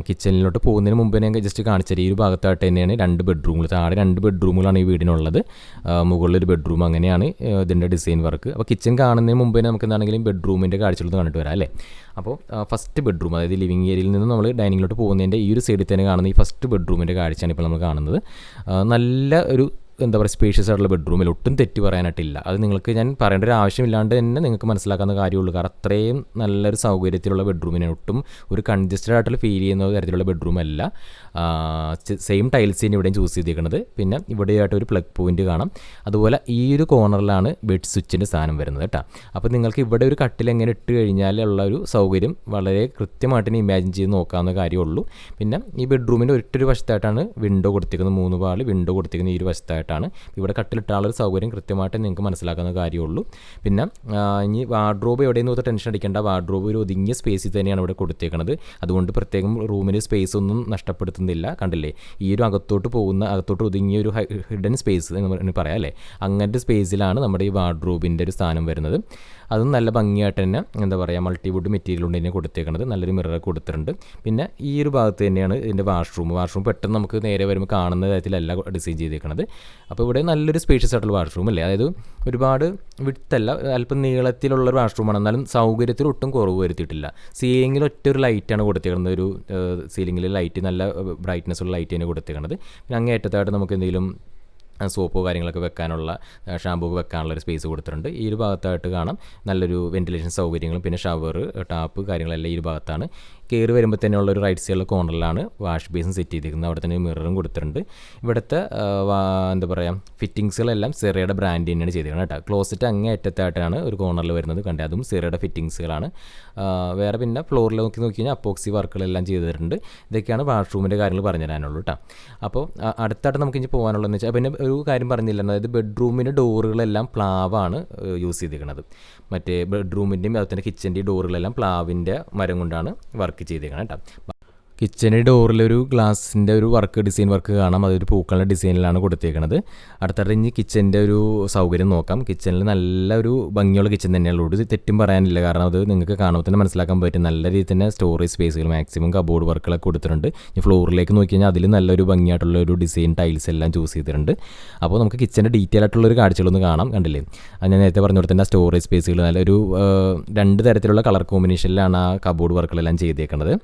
കിച്ചണിലോട്ട് പോകുന്നതിന് മുമ്പ് ഞാൻ ജസ്റ്റ് കാണിച്ചത്. ഈ ഒരു ഭാഗത്തായിട്ട് തന്നെയാണ് രണ്ട് ബെഡ്റൂമുകൾ താഴെ രണ്ട് ബെഡ്റൂമുകളാണ് ഈ വീടിനുള്ളത്. മുകളിലൊരു ബെഡ്റൂം അങ്ങനെയാണ് ഇതിന്റെ ഡിസൈൻ വർക്ക് അപ്പോൾ കിച്ചൺ കാണുന്നതിന് മുമ്പ് തന്നെ നമുക്ക് എന്താണെങ്കിലും ബെഡ്റൂമിന്റെ കാഴ്ചകളൊന്ന് കണ്ടിട്ട് വരാം അല്ലേ? അപ്പോൾ ഫസ്റ്റ് ബെഡ്റൂം അതായത് ലിവിങ് ഏരിയയിൽ നിന്ന് നമ്മൾ ഡൈനിങ്ങിലോട്ട് പോകുന്നതിന്റെ ഈ ഒരു സൈഡിൽ തന്നെ കാണുന്ന ഈ ഫസ്റ്റ് ബെഡ്റൂമിന്റെ കാഴ്ചയാണ് ഇപ്പോൾ നമ്മൾ കാണുന്നത്. നല്ല ഒരു എന്താ പറയുക സ്പേഷ്യസ് ആയിട്ടുള്ള ബെഡ്റൂമിൽ ഒട്ടും തെറ്റ് പറയാനായിട്ടില്ല. അത് നിങ്ങൾക്ക് ഞാൻ പറയേണ്ട ഒരു ആവശ്യമില്ലാണ്ട് തന്നെ നിങ്ങൾക്ക് മനസ്സിലാക്കാവുന്ന കാര്യമുള്ളൂ. കാരണം അത്രയും നല്ലൊരു സൗകര്യത്തിലുള്ള ബെഡ്റൂമിനെ ഒട്ടും ഒരു കൺജസ്റ്റഡ് ആയിട്ടുള്ള ഫീൽ ചെയ്യുന്ന തരത്തിലുള്ള ബെഡ്റൂം അല്ല. സെയിം ടൈൽസ് തന്നെ ഇവിടെയും ചൂസ് ചെയ്തിരിക്കുന്നത് പിന്നെ ഇവിടെയായിട്ട് ഒരു പ്ലഗ് പോയിന്റ് കാണാം. അതുപോലെ ഈ ഒരു കോർണറിലാണ് ബെഡ് സ്വിച്ചിന്റെ സാധനം വരുന്നത് കേട്ടോ. അപ്പോൾ നിങ്ങൾക്ക് ഇവിടെ ഒരു കട്ടിൽ എങ്ങനെ ഇട്ട് കഴിഞ്ഞാലുള്ള ഒരു സൗകര്യം വളരെ കൃത്യമായിട്ട് തന്നെ ഇമാജിൻ ചെയ്ത് നോക്കാവുന്ന കാര്യമുള്ളൂ. പിന്നെ ഈ ബെഡ്റൂമിന്റെ ഒറ്റൊരു വശത്തായിട്ടാണ് വിൻഡോ കൊടുത്തിരിക്കുന്നത്. മൂന്ന് പാൾ വിൻഡോ കൊടുത്തിരിക്കുന്ന ഈ ഒരു വശത്തായിട്ടാണ് ഇവിടെ കട്ടിലിട്ടാനുള്ള ഒരു സൗകര്യം കൃത്യമായിട്ട് നിങ്ങൾക്ക് മനസ്സിലാക്കുന്ന കാര്യമുള്ളൂ. പിന്നെ ഇനി വാർഡ്രോബ് എവിടെയെന്ന് ഓർത്ത് ടെൻഷൻ അടിക്കേണ്ട. വാർഡ്രോബ് ഒരു ഒതുങ്ങിയ സ്പേസിൽ തന്നെയാണ് ഇവിടെ കൊടുത്തേക്കുന്നത് അതുകൊണ്ട് പ്രത്യേകം റൂമിന് സ്പേസ് ഒന്നും നഷ്ടപ്പെടുത്തുന്നില്ല. കണ്ടില്ലേ? ഈ ഒരു അകത്തോട്ട് പോകുന്ന അകത്തോട്ട് ഒതുങ്ങിയ ഒരു ഹിഡൻ സ്പേസ് എന്ന് പറയാം അല്ലേ? അങ്ങനത്തെ സ്പേസിലാണ് നമ്മുടെ ഈ വാർഡ്രോബിന്റെ ഒരു സ്ഥാനം വരുന്നത്. അതും നല്ല ഭംഗിയായിട്ട് തന്നെ എന്താ പറയുക മൾട്ടിവുഡ് മെറ്റീരിയൽ കൊണ്ട് തന്നെ കൊടുത്തേക്കുന്നത് നല്ലൊരു മിറർ കൊടുത്തിട്ടുണ്ട്. പിന്നെ ഈ ഒരു ഭാഗത്ത് തന്നെയാണ് ഇതിന്റെ വാഷ്റൂം വാഷ്റൂം പെട്ടെന്ന് നമുക്ക് നേരെ വരുമ്പോൾ കാണുന്ന തരത്തിലല്ല ഡിസൈൻ ചെയ്തേക്കുന്നത് അപ്പോൾ ഇവിടെ നല്ലൊരു സ്പേഷ്യസ് ആയിട്ടുള്ള വാഷ്റൂം അല്ലേ? അതായത് ഒരുപാട് വിട്ടല്ല അല്പം നീളത്തിലുള്ള ഒരു വാഷ്റൂമാണ് എന്നാലും സൗകര്യത്തിൽ ഒട്ടും കുറവ് വരുത്തിയിട്ടില്ല. സീലിങ്ങിൽ ഒറ്റ ഒരു ലൈറ്റാണ് കൊടുത്തേക്കുന്നത് ഒരു സീലിങ്ങിൽ ലൈറ്റ് നല്ല ബ്രൈറ്റ്നസ് ഉള്ള ലൈറ്റ് തന്നെ കൊടുത്തേക്കുന്നത് പിന്നെ അങ്ങേറ്റത്തായിട്ട് നമുക്ക് എന്തെങ്കിലും സോപ്പോ കാര്യങ്ങളൊക്കെ വെക്കാനുള്ള ഷാമ്പൂ വെക്കാനുള്ള ഒരു സ്പേസ് കൊടുത്തിട്ടുണ്ട്. ഈ ഒരു ഭാഗത്തായിട്ട് കാണാം. നല്ലൊരു വെന്റിലേഷൻ സൗകര്യങ്ങളും പിന്നെ ഷവർ ടാപ്പ് കാര്യങ്ങളെല്ലാം ഈ ഒരു ഭാഗത്താണ്. കയറി വരുമ്പോൾ തന്നെയുള്ള ഒരു റൈറ്റ് സൈഡിലെ കോർണറിലാണ് വാഷ് ബേസിൻ സെറ്റ് ചെയ്തിരിക്കുന്നത്. അവിടെ തന്നെ മിററും കൊടുത്തിട്ടുണ്ട്. ഇവിടുത്തെ എന്താ പറയുക ഫിറ്റിങ്സുകളെല്ലാം സെറയുടെ ബ്രാൻഡ് തന്നെയാണ് ചെയ്തിരിക്കുന്നത് കേട്ടോ. ക്ലോസറ്റ് അങ്ങേ അറ്റത്തായിട്ടാണ് ഒരു കോർണറിൽ വരുന്നത്. കണ്ടേ? അതും സെറയുടെ ഫിറ്റിങ്സുകളാണ് വേറെ പിന്നെ ഫ്ലോറിൽ നോക്കി നോക്കി കഴിഞ്ഞാൽ അപ്പോക്സി വർക്കുകളെല്ലാം ചെയ്തിട്ടുണ്ട്. ഇതൊക്കെയാണ് വാഷ്റൂമിന്റെ കാര്യങ്ങൾ പറഞ്ഞു തരാനുള്ളൂ കേട്ടോ. അപ്പോൾ അടുത്തായിട്ട് നമുക്ക് ഇനി പോകാനുള്ളതെന്ന് വെച്ചാൽ പിന്നെ ഒരു കാര്യം പറഞ്ഞില്ല അതായത് ബെഡ്റൂമിന്റെ ഡോറുകളെല്ലാം പ്ലാവാണ് യൂസ് ചെയ്തിരിക്കുന്നത്. മറ്റേ ബെഡ്റൂമിന്റെയും അതുപോലെ തന്നെ കിച്ചന്റെയും ഡോറുകളെല്ലാം പ്ലാവിന്റെ മരം കൊണ്ടാണ് വർക്ക് ചെയ്തിരിക്കുന്നത് കേട്ടോ. കിച്ചണിന്റെ ഡോറിലൊരു ഗ്ലാസിന്റെ ഒരു വർക്ക് ഡിസൈൻ വർക്ക് കാണാം. അതൊരു പൂക്കളുടെ ഡിസൈനിലാണ് കൊടുത്തേക്കണത്. അടുത്തായിട്ട് ഇനി കിച്ചന്റെ ഒരു സൗകര്യം നോക്കാം. കിച്ചണിൽ നല്ല ഒരു ഭംഗിയുള്ള കിച്ചൺ തന്നെയുള്ളൂ ഇത് തെറ്റും പറയാനില്ല. കാരണം അത് നിങ്ങൾക്ക് കാണുമ്പോൾ തന്നെ മനസ്സിലാക്കാൻ പറ്റും. നല്ല രീതിയിൽ തന്നെ സ്റ്റോറേജ് സ്പേസുകൾ മാക്സിമം കബോർഡ് വർക്കുകളൊക്കെ കൊടുത്തിട്ടുണ്ട്. ഈ ഫ്ലോറിലേക്ക് നോക്കി കഴിഞ്ഞാൽ അതിൽ നല്ലൊരു ഭംഗിയായിട്ടുള്ള ഒരു ഡിസൈൻ ടൈൽസ് എല്ലാം ചൂസ് ചെയ്തിട്ടുണ്ട്. അപ്പോൾ നമുക്ക് കിച്ചന്റെ ഡീറ്റെയിൽ ആയിട്ടുള്ള ഒരു കാഴ്ചകളൊന്ന് കാണാം. കണ്ടില്ലേ? അത് ഞാൻ നേരത്തെ പറഞ്ഞ തന്നെ സ്റ്റോറേജ് സ്പേസുകൾ നല്ലൊരു രണ്ട് തരത്തിലുള്ള കളർ കോമ്പിനേഷനിലാണ് ആ കബോർഡ് വർക്കുകളെല്ലാം ചെയ്തേക്കുന്നത്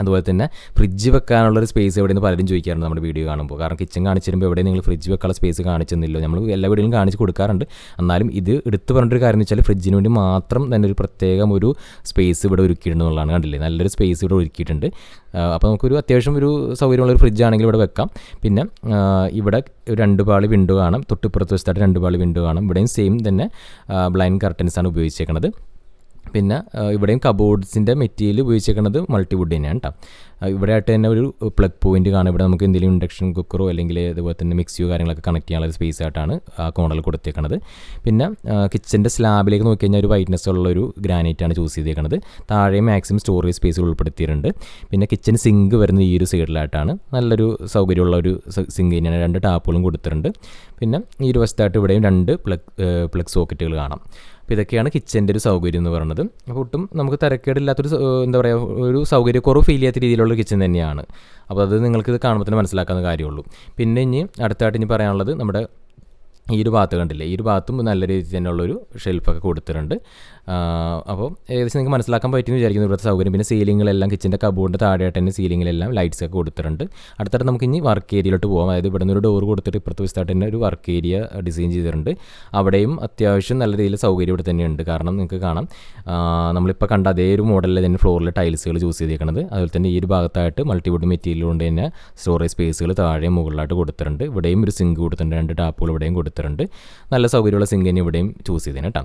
അതുപോലെ തന്നെ ഫ്രിഡ്ജ് വെക്കാനുള്ളൊരു സ്പേസ് എവിടെയെന്ന് പലരും ചോദിക്കാറുണ്ട് നമ്മുടെ വീഡിയോ കാണുമ്പോൾ. കാരണം കിച്ചൺ കാണിച്ചു തരുമ്പോൾ എവിടെ നിങ്ങൾ ഫ്രിഡ്ജ് വെക്കാനുള്ള സ്പേസ് കാണിച്ചെന്നില്ലോ. നമ്മൾ എല്ലാ വീടുകളും കാണിച്ച് കൊടുക്കാറുണ്ട്. എന്നാലും ഇത് എടുത്ത് പറഞ്ഞൊരു കാര്യം എന്ന് വെച്ചാൽ ഫ്രിഡ്ജിന് വേണ്ടി മാത്രം തന്നെ ഒരു പ്രത്യേകം ഒരു സ്പേസ് ഇവിടെ ഒരുക്കിയിട്ടുണ്ടെന്നുള്ളതാണ് കണ്ടില്ലേ? നല്ലൊരു സ്പേസ് ഇവിടെ ഒരുക്കിയിട്ടുണ്ട്. അപ്പോൾ നമുക്കൊരു അത്യാവശ്യം ഒരു സൗകര്യമുള്ള ഒരു ഫ്രിഡ്ജ് ആണെങ്കിൽ ഇവിടെ വെക്കാം. പിന്നെ ഇവിടെ രണ്ട് പാളി വിൻഡോ കാണാം. തൊട്ടിപ്പുറത്ത് വെച്ചിട്ടായിട്ട് രണ്ട് പാളി വിൻഡോ കാണാം. ഇവിടെയും സെയിം തന്നെ ബ്ലൈൻഡ് കർട്ടൻസ് ആണ് ഉപയോഗിച്ചേക്കുന്നത് പിന്നെ ഇവിടെയും കബോർഡ്സിന്റെ മെറ്റീരിയൽ ഉപയോഗിച്ചേക്കുന്നത് മൾട്ടിവുഡ് തന്നെയാണ് കേട്ടോ ഇവിടെ ആയിട്ട് തന്നെ ഒരു പ്ലഗ് പോയിന്റ് കാണാം. ഇവിടെ നമുക്ക് എന്തെങ്കിലും ഇൻഡക്ഷൻ കുക്കറോ അല്ലെങ്കിൽ അതുപോലെ തന്നെ മിക്സിയോ കാര്യങ്ങളൊക്കെ കണക്ട് ചെയ്യാനുള്ള സ്പേസ് ആയിട്ടാണ് ആ കോണറിൽ കൊടുത്തേക്കുന്നത് പിന്നെ കിച്ചന്റെ സ്ലാബിലേക്ക് നോക്കി കഴിഞ്ഞാൽ ഒരു വൈറ്റ്നസ് ഉള്ള ഒരു ഗ്രാനൈറ്റ് ആണ് ചൂസ് ചെയ്തേക്കുന്നത് താഴെ മാക്സിമം സ്റ്റോറേജ് സ്പേസ് ഉൾപ്പെടുത്തിയിട്ടുണ്ട്. പിന്നെ കിച്ചൺ സിങ്ക് വരുന്ന ഈ ഒരു സൈഡിലായിട്ടാണ് നല്ലൊരു സൗകര്യമുള്ള ഒരു സിങ്ക് തന്നെയാണ്. രണ്ട് ടാപ്പുകളും കൊടുത്തിട്ടുണ്ട്. പിന്നെ ഈ ഒരു വശത്തായിട്ട് ഇവിടെയും രണ്ട് പ്ലഗ് പ്ലഗ് സോക്കറ്റുകൾ കാണാം. അപ്പോൾ ഇതൊക്കെയാണ് കിച്ചന്റെ ഒരു സൗകര്യം എന്ന് പറയുന്നത്. അപ്പോൾ ഒട്ടും നമുക്ക് തിരക്കേടില്ലാത്തൊരു എന്താ പറയുക ഒരു സൗകര്യക്കുറവ് ഫീൽ ചെയ്യാത്ത രീതിയിലുള്ള കിച്ചൺ തന്നെയാണ്. അപ്പോൾ അത് നിങ്ങൾക്ക് ഇത് കാണുമ്പോൾ തന്നെ മനസ്സിലാക്കാവുന്ന കാര്യമുള്ളൂ. പിന്നെ ഇനി അടുത്തായിട്ട് ഇനി പറയാനുള്ളത് നമ്മുടെ ഈ ഒരു ഭാഗത്ത് കണ്ടില്ലേ? ഈ ഒരു ഭാഗത്തും നല്ല രീതിയിൽ തന്നെയുള്ളൊരു ഷെൽഫൊക്കെ കൊടുത്തിട്ടുണ്ട്. അപ്പോൾ ഏകദേശം നിങ്ങൾക്ക് മനസ്സിലാക്കാൻ പറ്റുമെന്ന് വിചാരിക്കുന്നു ഇവിടുത്തെ സൗകര്യം. പിന്നെ സീലിങ്ങിലെല്ലാം കിച്ചന്റെ കബോർഡിന്റെ താഴെയായിട്ട് തന്നെ സീലിങ്ങിലെല്ലാം ലൈറ്റ്സ് ഒക്കെ കൊടുത്തിട്ടുണ്ട്. അടുത്തടുത്ത് നമുക്ക് ഇനി വർക്ക് ഏരിയയിലോട്ട് പോകാം അതായത് ഇവിടെ നിന്ന് ഒരു ഡോർ കൊടുത്തിട്ട് ഇപ്പുറത്ത് വെച്ചിട്ട് തന്നെ ഒരു വർക്ക് ഏരിയ ഡിസൈൻ ചെയ്തിട്ടുണ്ട്. അവിടെയും അത്യാവശ്യം നല്ല രീതിയിൽ സൗകര്യം ഇവിടെ തന്നെയുണ്ട് കാരണം നിങ്ങൾക്ക് കാണാം നമ്മളിപ്പോൾ കണ്ട അതേ ഒരു മോഡലിൽ തന്നെ ഫ്ലോറിൽ ടൈൽസുകൾ ചൂസ് ചെയ്തേക്കുന്നത് അതുപോലെ തന്നെ ഈ ഒരു ഭാഗത്തായിട്ട് മൾട്ടിവുഡ് മെറ്റീരിയൽ കൊണ്ട് തന്നെ സ്റ്റോറേജ് സ്പേസുകൾ താഴെ മുകളിലായിട്ട് കൊടുത്തിട്ടുണ്ട്. ഇവിടെയും ഒരു സിങ്ക് കൊടുത്തിട്ടുണ്ട്. രണ്ട് ടാപ്പുകൾ ഇവിടെയും കൊടുത്തിട്ടുണ്ട്. നല്ല സൗകര്യമുള്ള സിങ്ക് തന്നെ ഇവിടെയും ചൂസ് ചെയ്തേനെ കേട്ടോ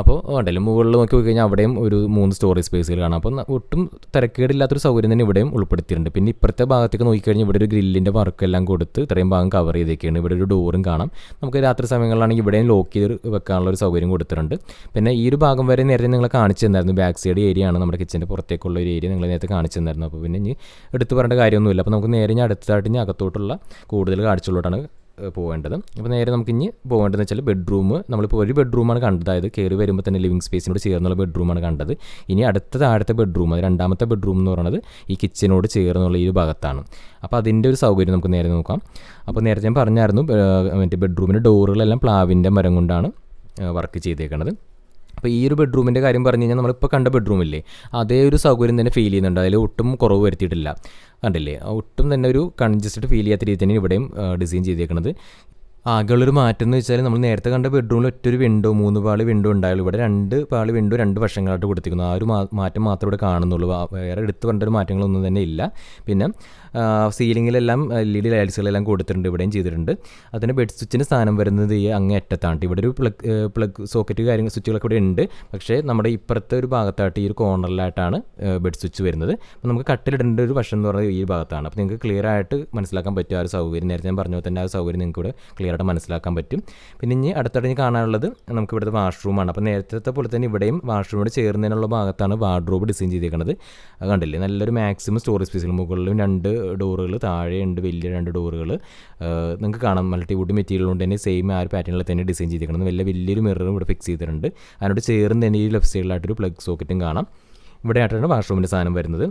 അപ്പോൾ ഉണ്ടല്ലോ മുകളിൽ നോക്കി കഴിഞ്ഞാൽ അവിടെയും ഒരു മൂന്ന് സ്റ്റോറേജ് സ്പേസുകൾ കാണാം. അപ്പോൾ ഒട്ടും തിരക്കേടില്ലാത്തൊരു സൗകര്യം തന്നെ ഇവിടെയും ഉൾപ്പെടുത്തിയിട്ടുണ്ട്. പിന്നെ ഇപ്പുറത്തെ ഭാഗത്തേക്ക് നോക്കിക്കഴിഞ്ഞാൽ ഇവിടെ ഒരു ഗ്രില്ലിന്റെ വർക്കെല്ലാം കൊടുത്ത് ഇത്രയും ഭാഗം കവർ ചെയ്തേക്കാണ്. ഇവിടെ ഒരു ഡോറും കാണാം. നമുക്ക് രാത്രി സമയങ്ങളിലാണെങ്കിൽ ഇവിടെയും ലോക്ക് ചെയ്ത് വെക്കാനുള്ള ഒരു സൗകര്യം കൊടുത്തിട്ടുണ്ട്. പിന്നെ ഈ ഒരു ഭാഗം വരെ നേരത്തെ നിങ്ങൾ കാണിച്ചു തന്നായിരുന്നു. ബാക്ക് സൈഡ് ഏരിയ ആണ് നമ്മുടെ കിച്ചന്റെ പുറത്തേക്കുള്ള ഒരു ഏരിയ നിങ്ങൾ നേരത്തെ കാണിച്ചു തന്നായിരുന്നു. അപ്പോൾ പിന്നെ ഇനി എടുത്ത് പറയേണ്ട കാര്യമൊന്നുമില്ല. അപ്പോൾ നമുക്ക് നേരെ ഞാൻ അടുത്തതായിട്ട് അകത്തോട്ടുള്ള കൂടുതൽ കാഴ്ചകളോട്ടാണ് ഏഹ് പോവേണ്ടത്. അപ്പോൾ നേരെ നമുക്ക് ഇനി പോകേണ്ടതെന്ന് വെച്ചാൽ ബെഡ്റൂം നമ്മളിപ്പോൾ ഒരു ബെഡ്റൂമാണ് കണ്ടത്. അതായത് കയറി വരുമ്പോൾ തന്നെ ലിവിങ് സ്പേസിനോട് ചേർന്നുള്ള ബെഡ്റൂമാണ് കണ്ടത്. ഇനി അടുത്ത താഴത്തെ ബെഡ്റൂം രണ്ടാമത്തെ ബെഡ്റൂം എന്ന് പറയുന്നത് ഈ കിച്ചനോട് ചേർന്നുള്ള ഈ ഭാഗത്താണ്. അപ്പോൾ അതിന്റെ ഒരു സൗകര്യം നമുക്ക് നേരെ നോക്കാം. അപ്പോൾ നേരത്തെ ഞാൻ പറഞ്ഞായിരുന്നു മറ്റേ ബെഡ്റൂമിന്റെ ഡോറുകളെല്ലാം പ്ലാവിന്റെ മരം കൊണ്ടാണ് വർക്ക് ചെയ്തേക്കുന്നത് അപ്പോൾ ഈ ഒരു ബെഡ്റൂമിന്റെ കാര്യം പറഞ്ഞു കഴിഞ്ഞാൽ നമ്മളിപ്പോൾ കണ്ട ബെഡ്റൂമില്ലേ അതേ ഒരു സൗകര്യം തന്നെ ഫീൽ ചെയ്യുന്നുണ്ട്. അതിൽ ഒട്ടും കുറവ് വരുത്തിയിട്ടില്ല. കണ്ടില്ലേ? ഒട്ടും തന്നെ ഒരു കൺജസ്റ്റഡ് ഫീൽ ചെയ്യാത്ത രീതിയിൽ തന്നെ ഇവിടെയും ഡിസൈൻ ചെയ്തേക്കുന്നത് ആകെയുള്ളൊരു മാറ്റം എന്ന് വെച്ചാൽ നമ്മൾ നേരത്തെ കണ്ട ബെഡ്റൂമിൽ ഒറ്റൊരു വിൻഡോ മൂന്ന് പാളി വിൻഡോ ഉണ്ടായുള്ളൂ ഇവിടെ രണ്ട് പാളി വിൻഡോ രണ്ട് വശങ്ങളായിട്ട് കൊടുത്തിരിക്കുന്നു. ആ ഒരു മാറ്റം മാത്രമേ ഇവിടെ കാണുന്നുള്ളൂ. വേറെ എടുത്ത് ഒരു മാറ്റങ്ങളൊന്നും തന്നെ ഇല്ല. പിന്നെ സീലിങ്ങിലെല്ലാം എൽ ഇ ഡി ലൈറ്റ്സുകളെല്ലാം കൊടുത്തിട്ടുണ്ട് ഇവിടെയും ചെയ്തിട്ടുണ്ട്. അതിന് ബെഡ് സ്വിച്ചിന്റെ സ്ഥാനം വരുന്നത് ഈ അങ്ങേ അറ്റത്താണ് ഇവിടെ ഒരു പ്ലഗ് പ്ലഗ് സോക്കറ്റ് കാര്യങ്ങൾ സ്വിച്ചുകളൊക്കെ ഇവിടെ ഉണ്ട്. പക്ഷേ നമ്മുടെ ഇപ്പുറത്തെ ഒരു ഭാഗത്തായിട്ട് ഈ ഒരു കോർണറിലായിട്ടാണ് ബെഡ് സ്വിച്ച് വരുന്നത്. അപ്പോൾ നമുക്ക് കട്ടിലിടേണ്ട ഒരു വശം എന്ന് പറയുന്നത് ഈ ഭാഗത്താണ്. അപ്പോൾ നിങ്ങൾക്ക് ക്ലിയർ ആയിട്ട് മനസ്സിലാക്കാൻ പറ്റും ആ ഒരു സൗകര്യം. നേരത്തെ ഞാൻ പറഞ്ഞ തന്നെ ആ സൗകര്യം നിങ്ങൾക്ക് ഇവിടെ ക്ലിയർ ആയിട്ട് മനസ്സിലാക്കാൻ പറ്റും. പിന്നെ ഇനി അടുത്തടഞ്ഞ് കാണാനുള്ളത് നമുക്ക് ഇവിടുത്തെ വാഷ്റൂമാണ് അപ്പോൾ നേരത്തെ പോലെ തന്നെ ഇവിടെയും വാഷ്റൂമിനോട് ചേർന്നതിനുള്ള ഭാഗത്താണ് വാർഡ്രോബ് ഡിസൈൻ ചെയ്തിരിക്കുന്നത് കണ്ടില്ലേ? നല്ലൊരു മാക്സിമം സ്റ്റോറേജ് സ്പേസുകൾ മുകളിലും രണ്ട് ഡോറുകൾ താഴെയുണ്ട് വലിയ രണ്ട് ഡോറുകൾ. നിങ്ങൾക്ക് കാണാം മൾട്ടി മൾട്ടിവുഡ് മെറ്റീരിയൽ കൊണ്ട് തന്നെ സെയിം ആ ഒരു പാറ്റേണിൽ തന്നെ ഡിസൈൻ ചെയ്തിരിക്കുന്നത്. വലിയ വലിയൊരു മിററും ഇവിടെ ഫിക്സ് ചെയ്തിട്ടുണ്ട്. അതിനോട് ചേർന്ന് തന്നെ ഈ ലെഫ്റ്റ് സൈഡിലായിട്ടൊരു പ്ലഗ് സോക്കറ്റും കാണാം. ഇവിടെ ആയിട്ടാണ് വാഷ്റൂമിന്റെ സാധനം വരുന്നത്.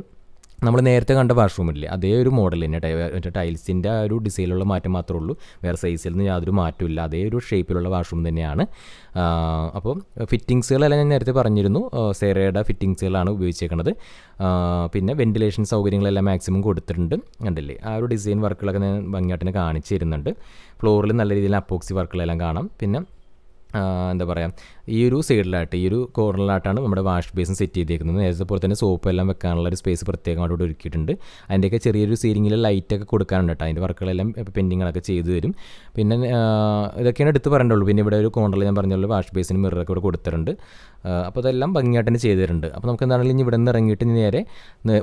നമ്മൾ നേരത്തെ കണ്ട വാഷ്റൂമില്ലേ അതേ ഒരു മോഡൽ തന്നെ മറ്റേ ടൈൽസിന്റെ ആ ഒരു ഡിസൈനിലുള്ള മാറ്റം മാത്രമേ ഉള്ളൂ. വേറെ സൈസിൽ നിന്ന് യാതൊരു മാറ്റമില്ല അതേ ഒരു ഷേപ്പിലുള്ള വാഷ്റൂം തന്നെയാണ്. അപ്പോൾ ഫിറ്റിങ്സുകളെല്ലാം ഞാൻ നേരത്തെ പറഞ്ഞിരുന്നു. സെറയുടെ ഫിറ്റിങ്സുകളാണ് ഉപയോഗിച്ചേക്കുന്നത് പിന്നെ വെന്റിലേഷൻ സൗകര്യങ്ങളെല്ലാം മാക്സിമം കൊടുത്തിട്ടുണ്ട്. കണ്ടില്ലേ? ആ ഒരു ഡിസൈൻ വർക്കുകളൊക്കെ ഞാൻ ഭംഗിയായിട്ട് കാണിച്ചു തരുന്നുണ്ട്. ഫ്ലോറിൽ നല്ല രീതിയിൽ അപ്പോക്സി വർക്കുകളെല്ലാം കാണാം. പിന്നെ എന്താ പറയുക ഈ ഒരു സൈഡിലായിട്ട് ഈ ഒരു കോർണറിലായിട്ടാണ് നമ്മുടെ വാഷ് ബേസിൻ സെറ്റ് ചെയ്തേക്കുന്നത്. നേരത്തെ പോലെ തന്നെ സോപ്പ് എല്ലാം വെക്കാനുള്ള ഒരു സ്പേസ് പ്രത്യേകമായിട്ട് ഇവിടെ ഒരുക്കിയിട്ടുണ്ട്. അതിന്റെയൊക്കെ ചെറിയൊരു സീലിങ്ങിൽ ലൈറ്റൊക്കെ കൊടുക്കാനുണ്ട് കേട്ടോ അതിന്റെ വർക്കുകളെല്ലാം പെൻഡിങ്ങുകളൊക്കെ ചെയ്തു തരും. പിന്നെ ഇതൊക്കെയാണ് എടുത്ത് പറയേണ്ടുള്ളൂ പിന്നെ ഇവിടെ ഒരു കോർണറിൽ ഞാൻ പറഞ്ഞുള്ളൂ വാഷ് ബേസിന് മിററൊക്കെ ഇവിടെ കൊടുത്തിട്ടുണ്ട്. അപ്പോൾ അതെല്ലാം ഭംഗിയായിട്ട് തന്നെ ചെയ്തു തരുന്നുണ്ട്. അപ്പോൾ നമുക്ക് എന്താണെങ്കിലും ഇനി ഇവിടെ നിന്ന് ഇറങ്ങിയിട്ട് നേരെ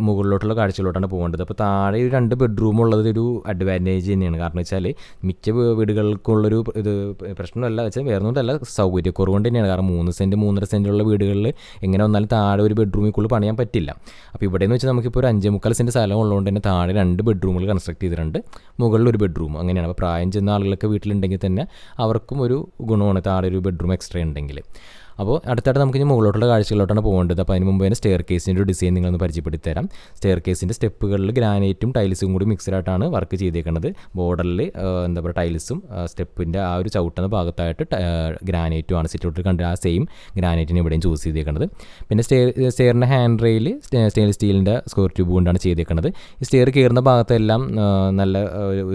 മുകളിലോട്ടുള്ള കാഴ്ചയിലോട്ടാണ് പോകേണ്ടത്. അപ്പോൾ താഴെ ഒരു രണ്ട് ബെഡ്റൂം ഉള്ളത് ഒരു അഡ്വാന്റേജ് തന്നെയാണ്. കാരണം വെച്ചാൽ മിക്ക വീടുകൾക്കുള്ളൊരു ഇത് പ്രശ്നമല്ല. വെച്ചാൽ വേറെ ഒന്നുമല്ല സൗകര്യക്കുറവ് കൊണ്ട് തന്നെയാണ്. കാരണം മൂന്ന് സെന്റ് മൂന്നര സെന്റുള്ള വീടുകളിൽ എങ്ങനെ വന്നാലും താഴെ ഒരു ബെഡ്റൂമിൽ പണിയാൻ പറ്റില്ല. അപ്പോൾ ഇവിടെ എന്ന് വെച്ചാൽ നമുക്കിപ്പോൾ ഒരു അഞ്ചേ മുക്കാൽ സെന്റ് സ്ഥലം ഉള്ളതുകൊണ്ട് തന്നെ താഴെ രണ്ട് ബെഡ്റൂമുകൾ കൺസ്ട്രക്ട് ചെയ്തിട്ടുണ്ട്. മുകളിൽ ഒരു ബെഡ്റൂം അങ്ങനെയാണ്. അപ്പോൾ പ്രായം ചെന്ന ആളുകളൊക്കെ വീട്ടിലുണ്ടെങ്കിൽ തന്നെ അവർക്കും ഒരു ഗുണമാണ് താഴെ ഒരു ബെഡ്റൂം എക്സ്ട്രാ ഉണ്ടെങ്കിൽ. അപ്പോൾ അടുത്തായിട്ട് നമുക്ക് ഇനി മുകളിലോട്ടുള്ള കാഴ്ചകളിലോട്ടാണ് പോകേണ്ടത്. അപ്പോൾ അതിന് മുമ്പ് തന്നെ സ്റ്റെയർ കേസിന്റെ ഒരു ഡിസൈൻ നിങ്ങളൊന്ന് പരിചയപ്പെടുത്തി തരാം സ്റ്റെയർ കേസിന്റെ സ്റ്റെപ്പുകളിൽ ഗ്രാനൈറ്റും ടൈൽസും കൂടി മിക്സ്ഡായിട്ടാണ് വർക്ക് ചെയ്തേക്കുന്നത് ബോർഡറിൽ എന്താ പറയുക ടൈൽസും സ്റ്റെപ്പിന്റെ ആ ഒരു ചവിട്ടുന്ന ഭാഗത്തായിട്ട് ഗ്രാനൈറ്റും ആണ് സിറ്റൗട്ടിൽ കണ്ട ആ സെയിം ഗ്രാനൈറ്റിനെ ഇവിടെയും ചൂസ് ചെയ്തേക്കുന്നത് പിന്നെ സ്റ്റെയർ സ്റ്റെയറിന്റെ ഹാൻഡ് റെയിൽ സ്റ്റെയിൻലെസ് സ്റ്റീലിന്റെ സ്ക്വയർ ട്യൂബ് കൊണ്ടാണ് ചെയ്തേക്കുന്നത് ഈ സ്റ്റെയർ കയറുന്ന ഭാഗത്തെല്ലാം നല്ല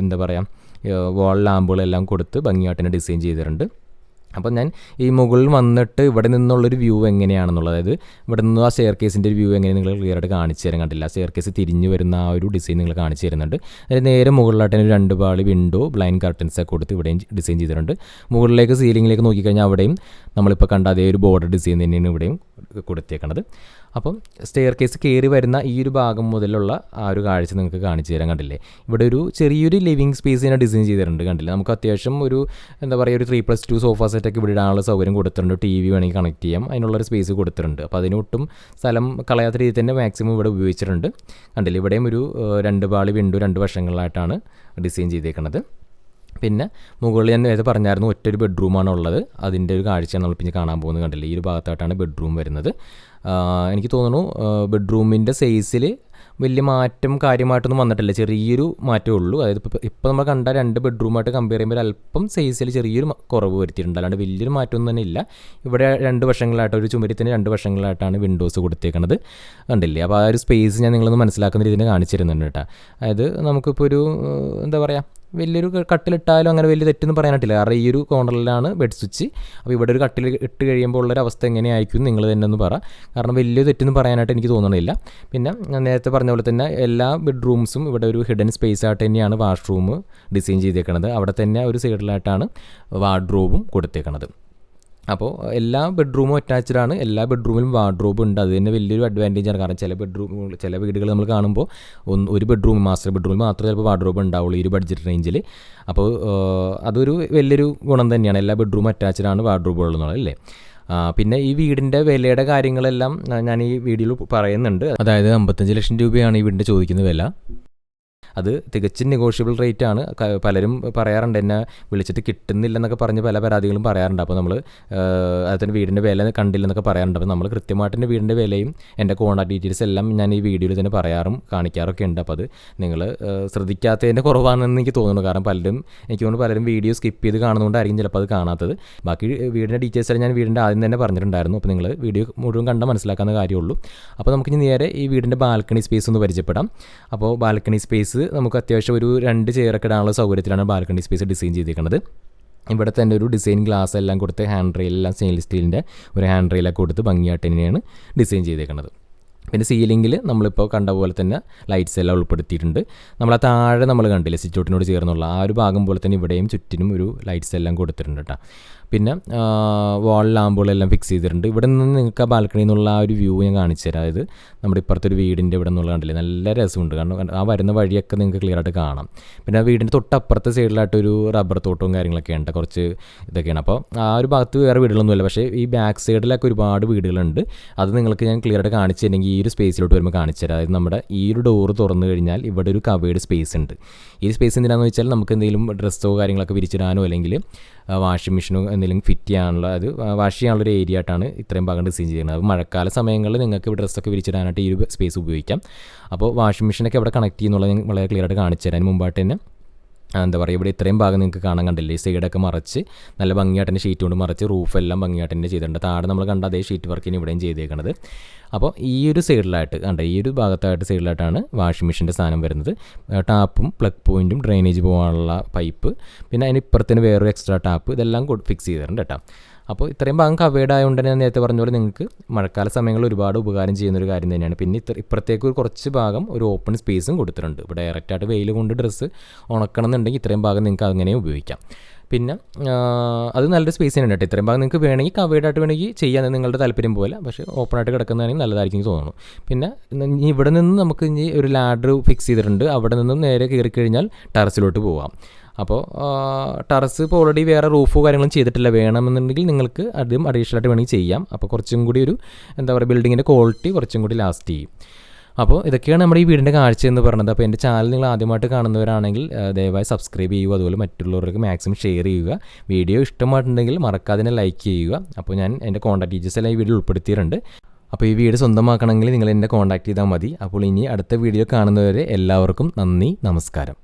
എന്താ പറയുക വാൾ ലാമ്പുകളെല്ലാം കൊടുത്ത് ഭംഗിയായിട്ട് തന്നെ ഡിസൈൻ ചെയ്തിട്ടുണ്ട്. അപ്പോൾ ഞാൻ ഈ മുകളിൽ വന്നിട്ട് ഇവിടെ നിന്നുള്ളൊരു വ്യൂ എങ്ങനെയാണെന്നുള്ളത്. അതായത് ഇവിടെ നിന്ന് ആ സ്റ്റെയർ കേസിന്റെ ഒരു വ്യൂ എങ്ങനെ നിങ്ങൾ ക്ലിയർ ആയിട്ട് കാണിച്ചു തരാൻ കണ്ടില്ല. സ്റ്റെയർ കേസ് തിരിഞ്ഞു വരുന്ന ആ ഒരു ഡിസൈൻ നിങ്ങൾ കാണിച്ചു തരുന്നുണ്ട്. അതായത് നേരെ മുകളിലായിട്ട് ഒരു രണ്ട് പാളി വിൻഡോ ബ്ലൈൻഡ് കർട്ടൻസ് ഒക്കെ കൊടുത്ത് ഇവിടെയും ഡിസൈൻ ചെയ്തിട്ടുണ്ട്. മുകളിലേക്ക് സീലിംഗിലേക്ക് നോക്കിക്കഴിഞ്ഞാൽ അവിടെയും നമ്മളിപ്പോൾ കണ്ട അതേ ഒരു ബോർഡർ ഡിസൈൻ തന്നെയാണ് ഇവിടെയും കൊടുത്തേക്കണത്. അപ്പം സ്റ്റെയർ കേസ് കയറി വരുന്ന ഈ ഒരു ഭാഗം മുതലുള്ള ആ ഒരു കാഴ്ച നിങ്ങൾക്ക് കാണിച്ചു തരാൻ കണ്ടില്ലേ? ഇവിടെ ഒരു ചെറിയൊരു ലിവിങ് സ്പേസ് തന്നെ ഡിസൈൻ ചെയ്തിട്ടുണ്ട് കണ്ടില്ലേ? നമുക്ക് അത്യാവശ്യം ഒരു എന്താ പറയുക ഒരു ത്രീ പ്ലസ് ടു സോഫ സെറ്റൊക്കെ ഇവിടെ ഇടാനുള്ള സൗകര്യം കൊടുത്തിട്ടുണ്ട്. ടി വി വേണമെങ്കിൽ കണക്ട് ചെയ്യാം. അതിനുള്ളൊരു സ്പേസ് കൊടുത്തിട്ടുണ്ട്. അപ്പോൾ അതിനൊട്ടും സ്ഥലം കളയാത്ത രീതിയിൽ തന്നെ മാക്സിമം ഇവിടെ ഉപയോഗിച്ചിട്ടുണ്ട്. കണ്ടില്ലേ? ഇവിടെയും ഒരു രണ്ട് പാളി വിൻഡോ രണ്ട് വശങ്ങളിലായിട്ടാണ് ഡിസൈൻ ചെയ്തേക്കുന്നത് പിന്നെ മുകളിൽ ഞാൻ നേരത്തെ പറഞ്ഞായിരുന്നു ഒറ്റൊരു ബെഡ്റൂമാണ് ഉള്ളത് അതിന്റെ ഒരു കാഴ്ചയാണ് നമ്മൾ പിന്നെ കാണാൻ പോകുന്നത് കണ്ടില്ലേ? ഈ ഒരു ഭാഗത്തായിട്ടാണ് ബെഡ്റൂം വരുന്നത്. എനിക്ക് തോന്നുന്നു ബെഡ്റൂമിന്റെ സൈസിൽ വലിയ മാറ്റം കാര്യമായിട്ടൊന്നും വന്നിട്ടില്ല. ചെറിയൊരു മാറ്റമേ ഉള്ളൂ. അതായത് ഇപ്പോൾ ഇപ്പോൾ നമ്മൾ കണ്ട രണ്ട് ബെഡ്റൂമായിട്ട് കമ്പയർ ചെയ്യുമ്പോൾ അല്പം സൈസിൽ ചെറിയൊരു കുറവ് വരുത്തിയിട്ടുണ്ട്. അല്ലാണ്ട് വലിയൊരു മാറ്റമൊന്നും തന്നെ ഇല്ല. ഇവിടെ രണ്ട് വർഷങ്ങളായിട്ട് ഒരു ചുമരത്തിന് രണ്ട് വർഷങ്ങളായിട്ടാണ് വിൻഡോസ് കൊടുത്തേക്കുന്നത് കണ്ടില്ലേ? അപ്പോൾ ആ ഒരു സ്പേസ് ഞാൻ നിങ്ങളൊന്ന് മനസ്സിലാക്കുന്ന രീതിയിൽ കാണിച്ചിരുന്നുണ്ട് കേട്ടോ. അതായത് നമുക്കിപ്പോൾ ഒരു എന്താ പറയുക വലിയൊരു കട്ടിലിട്ടാലും അങ്ങനെ വലിയ തെറ്റൊന്നും പറയാനായിട്ടില്ല. കാരണം ഈ ഒരു കോർണറിലാണ് ബെഡ് സ്വിച്ച്. അപ്പോൾ ഇവിടെ ഒരു കട്ടിൽ ഇട്ട് കഴിയുമ്പോൾ ഉള്ളൊരു അവസ്ഥ എങ്ങനെയായിരിക്കും നിങ്ങൾ തന്നെ ഒന്ന് പറ. കാരണം വലിയ തെറ്റൊന്നും പറയാനായിട്ട് എനിക്ക് തോന്നണില്ല. പിന്നെ നേരത്തെ പറഞ്ഞ പോലെ തന്നെ എല്ലാ ബെഡ്റൂംസും ഇവിടെ ഒരു ഹിഡൻ സ്പേസ് ആയിട്ട് തന്നെയാണ് വാഷ്റൂം ഡിസൈൻ ചെയ്തേക്കണത്. അവിടെ തന്നെ ഒരു സൈഡിലായിട്ടാണ് വാർഡ്രോബും കൊടുത്തേക്കണത്. അപ്പോൾ എല്ലാ ബെഡ്റൂമും അറ്റാച്ച്ഡ് ആണ് എല്ലാ ബെഡ്റൂമിലും വാർഡ്രോബ് ഉണ്ട്. അത് തന്നെ വലിയൊരു അഡ്വാന്റേജ് ആണ്. കാരണം ചില ബെഡ്റൂമുകൾ ചില വീടുകൾ നമ്മൾ കാണുമ്പോൾ ഒന്ന് ഒരു ബെഡ്റൂം മാസ്റ്റർ ബെഡ്റൂമിൽ മാത്രമേ ചിലപ്പോൾ വാർഡ്രോബ് ഉണ്ടാവുള്ളൂ ഈ ഒരു ബഡ്ജറ്റ് റേഞ്ചിൽ അപ്പോൾ അതൊരു വലിയൊരു ഗുണം തന്നെയാണ്. എല്ലാ ബെഡ്റൂമും അറ്റാച്ച്ഡ് ആണ് വാർഡ്രോബ് ഉള്ളതെന്നുള്ളത് അല്ലേ? പിന്നെ ഈ വീടിന്റെ വിലയുടെ കാര്യങ്ങളെല്ലാം ഞാൻ ഈ വീഡിയോയിൽ പറയുന്നുണ്ട്. അതായത് അമ്പത്തഞ്ച് ലക്ഷം രൂപയാണ് ഈ വീടിന്റെ ചോദിക്കുന്ന വില. അത് തികച്ചും നെഗോഷ്യബിൾ റേറ്റ് ആണ്. പലരും പറയാറുണ്ട് എന്നെ വിളിച്ചിട്ട് കിട്ടുന്നില്ലെന്നൊക്കെ പറഞ്ഞ് പല പരാതികളും പറയാറുണ്ട്. അപ്പോൾ നമ്മൾ അതിന് വീടിന്റെ വില കണ്ടില്ലെന്നൊക്കെ പറയാറുണ്ട്. അപ്പോൾ നമ്മൾ കൃത്യമായിട്ട് എന്റെ വീടിന്റെ വിലയും എന്റെ കോൺടാക്ട് ഡീറ്റെയിൽസ് എല്ലാം ഞാൻ ഈ വീഡിയോയിൽ തന്നെ പറയാറും കാണിക്കാറൊക്കെ ഉണ്ട്. അപ്പോൾ അത് നിങ്ങൾ ശ്രദ്ധിക്കാത്തതിന്റെ കുറവാണെന്ന് എനിക്ക് തോന്നുന്നു. കാരണം പലരും എനിക്ക് തോന്നുന്നു പലരും വീഡിയോ സ്കിപ്പ് ചെയ്ത് കാണുന്നതുകൊണ്ടായിരിക്കും ചിലപ്പോൾ അത് കാണാത്തത്. ബാക്കി വീടിന്റെ ഡീറ്റെയിൽസ് ഞാൻ വീടിന്റെ ആദ്യം തന്നെ പറഞ്ഞിട്ടുണ്ടായിരുന്നു. അപ്പോൾ നിങ്ങൾ വീഡിയോ മുഴുവൻ കണ്ടാൽ മനസ്സിലാക്കാവുന്ന കാര്യമുള്ളൂ. അപ്പോൾ നമുക്ക് ഇനി നേരെ ഈ വീടിന്റെ ബാൽക്കണി സ്പേസ് ഒന്ന് പരിചയപ്പെടാം. അപ്പോൾ ബാൽക്കണി സ്പേസ് നമുക്ക് അത്യാവശ്യം ഒരു രണ്ട് ചെയറൊക്കെ ഇടാനുള്ള സൗകര്യത്തിലാണ് ബാൽക്കണി സ്പേസ് ഡിസൈൻ ചെയ്തിരിക്കുന്നത്. ഇവിടെ തന്നെ ഒരു ഡിസൈൻ ഗ്ലാസ് എല്ലാം കൊടുത്ത് ഹാൻഡ് റെയിലെല്ലാം സ്റ്റെയിൻലെസ് സ്റ്റീലിന്റെ ഒരു ഹാൻഡ് റെയിലൊക്കെ കൊടുത്ത് ഭംഗിയായിട്ട് തന്നെയാണ് ഡിസൈൻ ചെയ്തേക്കുന്നത് പിന്നെ സീലിംഗിൽ നമ്മളിപ്പോൾ കണ്ട പോലെ തന്നെ ലൈറ്റ്സ് എല്ലാം ഉൾപ്പെടുത്തിയിട്ടുണ്ട്. നമ്മൾ ആ താഴെ നമ്മൾ കണ്ടില്ല സിറ്റൗട്ടിനോട് ചേർന്നുള്ള ആ ഒരു ഭാഗം പോലെ തന്നെ ഇവിടെയും ചുറ്റിനും ഒരു ലൈറ്റ്സ് എല്ലാം കൊടുത്തിട്ടുണ്ട് കേട്ടോ പിന്നെ വാൾ ലാമ്പുകളെല്ലാം ഫിക്സ് ചെയ്തിട്ടുണ്ട്. ഇവിടെ നിന്ന് നിങ്ങൾക്ക് ആ ബാൽക്കണിയിൽ നിന്നുള്ള ആ ഒരു വ്യൂ ഞാൻ കാണിച്ചു തരാം. അതായത് നമ്മുടെ ഇപ്പുറത്തെ ഒരു വീടിന്റെ ഇവിടെ നിന്നുള്ള കണ്ടില്ലേ? നല്ല രസമുണ്ട്. കാരണം ആ വരുന്ന വഴിയൊക്കെ നിങ്ങൾക്ക് ക്ലിയർ ആയിട്ട് കാണാം. പിന്നെ ആ വീടിന്റെ തൊട്ടപ്പുറത്തെ സൈഡിലായിട്ട് ഒരു റബ്ബർ തോട്ടവും കാര്യങ്ങളൊക്കെ ഉണ്ട്. കുറച്ച് ഇതൊക്കെയാണ്. അപ്പോൾ ആ ഒരു ഭാഗത്ത് വേറെ വീടുകളൊന്നുമില്ല. പക്ഷേ ഈ ബാക്ക് സൈഡിലൊക്കെ ഒരുപാട് വീടുകളുണ്ട്. അത് നിങ്ങൾക്ക് ഞാൻ ക്ലിയർ ആയിട്ട് കാണിച്ചു തരണമെങ്കിൽ ഈ ഒരു സ്പേസിലോട്ട് വരുമ്പോൾ കാണിച്ചു തരാം. അതായത് നമ്മുടെ ഈ ഒരു ഡോറ് തുറന്നു കഴിഞ്ഞാൽ ഇവിടെ ഒരു കവേഡ് സ്പേസ് ഉണ്ട്. ഈ സ്പേസ് എന്തിനാണെന്ന് വെച്ചാൽ നമുക്ക് എന്തെങ്കിലും ഡ്രസ്സോ കാര്യങ്ങളൊക്കെ വിരിച്ചിടാനോ അല്ലെങ്കിൽ വാഷിംഗ് മെഷീനും എന്തെങ്കിലും ഫിറ്റ് ചെയ്യാനുള്ള അത് വാഷ് ചെയ്യാനുള്ള ഒരു ഏരിയ ആയിട്ടാണ് ഇത്രയും ഭാഗം ഡിസൈൻ ചെയ്യുന്നത് അപ്പോൾ മഴക്കാല സമയങ്ങളിൽ നിങ്ങൾക്ക് ഡ്രസ്സൊക്കെ വിരിച്ചിടാനായിട്ട് ഈ ഒരു സ്പേസ് ഉപയോഗിക്കാം. അപ്പോൾ വാഷിംഗ് മെഷീനൊക്കെ എവിടെ കണക്ട് ചെയ്യുന്നുള്ളത് ഞാൻ വളരെ ക്ലിയർ ആയിട്ട് കാണിച്ചു തരാൻ മുമ്പായിട്ട് തന്നെ എന്താ പറയുക ഇവിടെ ഇത്രയും ഭാഗം നിങ്ങൾക്ക് കാണാൻ കണ്ടില്ലേ? ഈ സൈഡൊക്കെ മറച്ച് നല്ല ഭംഗിയായിട്ട് ഷീറ്റ് കൊണ്ട് മറച്ച് റൂഫെല്ലാം ഭംഗിയായിട്ട് തന്നെ ചെയ്തിട്ടുണ്ട്. താഴെ നമ്മൾ കണ്ട അതേ ഷീറ്റ് വർക്കിന് ഇവിടെയും ചെയ്തേക്കണത്. അപ്പോൾ ഈ ഒരു സൈഡിലായിട്ട് കണ്ട ഈ ഒരു ഭാഗത്തായിട്ട് സൈഡിലായിട്ടാണ് വാഷിംഗ് മെഷീന്റെ സാധനം വരുന്നത്. ടാപ്പും പ്ലഗ് പോയിന്റും ഡ്രെയിനേജ് പോകാനുള്ള പൈപ്പ് പിന്നെ അതിന് ഇപ്പുറത്തിന് വേറൊരു എക്സ്ട്രാ ടാപ്പ് ഇതെല്ലാം ഫിക്സ് ചെയ്തിട്ടുണ്ട് കേട്ടോ. അപ്പോൾ ഇത്രയും ഭാഗം കവേഡ് ആയതുകൊണ്ട് തന്നെ ഞാൻ നേരത്തെ പറഞ്ഞ പോലെ നിങ്ങൾക്ക് മഴക്കാല സമയങ്ങളിൽ ഒരുപാട് ഉപകാരം ചെയ്യുന്ന ഒരു കാര്യം തന്നെയാണ്. പിന്നെ ഇത്ര ഇപ്പുറത്തേക്ക് ഒരു കുറച്ച് ഭാഗം ഒരു ഓപ്പൺ സ്പേസും കൊടുത്തിട്ടുണ്ട്. ഇപ്പോൾ ഡയറക്റ്റായിട്ട് വെയിൽ കൊണ്ട് ഡ്രസ്സ് ഉണക്കണം എന്നുണ്ടെങ്കിൽ ഇത്രയും ഭാഗം നിങ്ങൾക്ക് അങ്ങനെ ഉപയോഗിക്കാം. പിന്നെ അത് നല്ലൊരു സ്പേസ് തന്നെയാണ് കേട്ടോ. ഇത്രയും ഭാഗം നിങ്ങൾക്ക് വേണമെങ്കിൽ കവേഡായിട്ട് വേണമെങ്കിൽ ചെയ്യാൻ നിങ്ങളുടെ താല്പര്യം പോലെ. പക്ഷേ ഓപ്പൺ ആയിട്ട് കിടക്കുന്നതാണെങ്കിൽ നല്ലതായിരിക്കും തോന്നുന്നു. പിന്നെ ഇവിടെ നിന്ന് നമുക്ക് ഇനി ഒരു ലാഡർ ഫിക്സ് ചെയ്തിട്ടുണ്ട്. അവിടെ നിന്നും നേരെ കയറി കഴിഞ്ഞാൽ ടെറസിലോട്ട് പോവാം. അപ്പോൾ ടെറസ് ഇപ്പോൾ ഓൾറെഡി വേറെ റൂഫോ കാര്യങ്ങളും ചെയ്തിട്ടില്ല. വേണമെന്നുണ്ടെങ്കിൽ നിങ്ങൾക്ക് അതും അഡീഷണൽ ആയിട്ട് വേണമെങ്കിൽ ചെയ്യാം. അപ്പോൾ കുറച്ചും കൂടി ഒരു എന്താ പറയുക ബിൽഡിങ്ങിന്റെ ക്വാളിറ്റി കുറച്ചും കൂടി ലാസ്റ്റ് ചെയ്യും. അപ്പോൾ ഇതൊക്കെയാണ് നമ്മുടെ ഈ വീടിന്റെ കാഴ്ച എന്ന് പറയുന്നത്. അപ്പോൾ എന്റെ ചാനൽ നിങ്ങൾ ആദ്യമായിട്ട് കാണുന്നവരാണെങ്കിൽ ദയവായി സബ്സ്ക്രൈബ് ചെയ്യുക. അതുപോലെ മറ്റുള്ളവർക്ക് മാക്സിമം ഷെയർ ചെയ്യുക. വീഡിയോ ഇഷ്ടമായിട്ടുണ്ടെങ്കിൽ മറക്കാതെ ലൈക്ക് ചെയ്യുക. അപ്പോൾ ഞാൻ എന്റെ കോൺടാക്ട് ഡീറ്റെയിൽസ് എല്ലാം ഈ വീഡിയോ ഉൾപ്പെടുത്തിയിട്ടുണ്ട്. അപ്പോൾ ഈ വീട് സ്വന്തമാക്കണമെങ്കിൽ നിങ്ങൾ എന്നെ കോൺടാക്ട് ചെയ്താൽ മതി. അപ്പോൾ ഇനി അടുത്ത വീഡിയോ കാണുന്നവരെ എല്ലാവർക്കും നന്ദി നമസ്കാരം.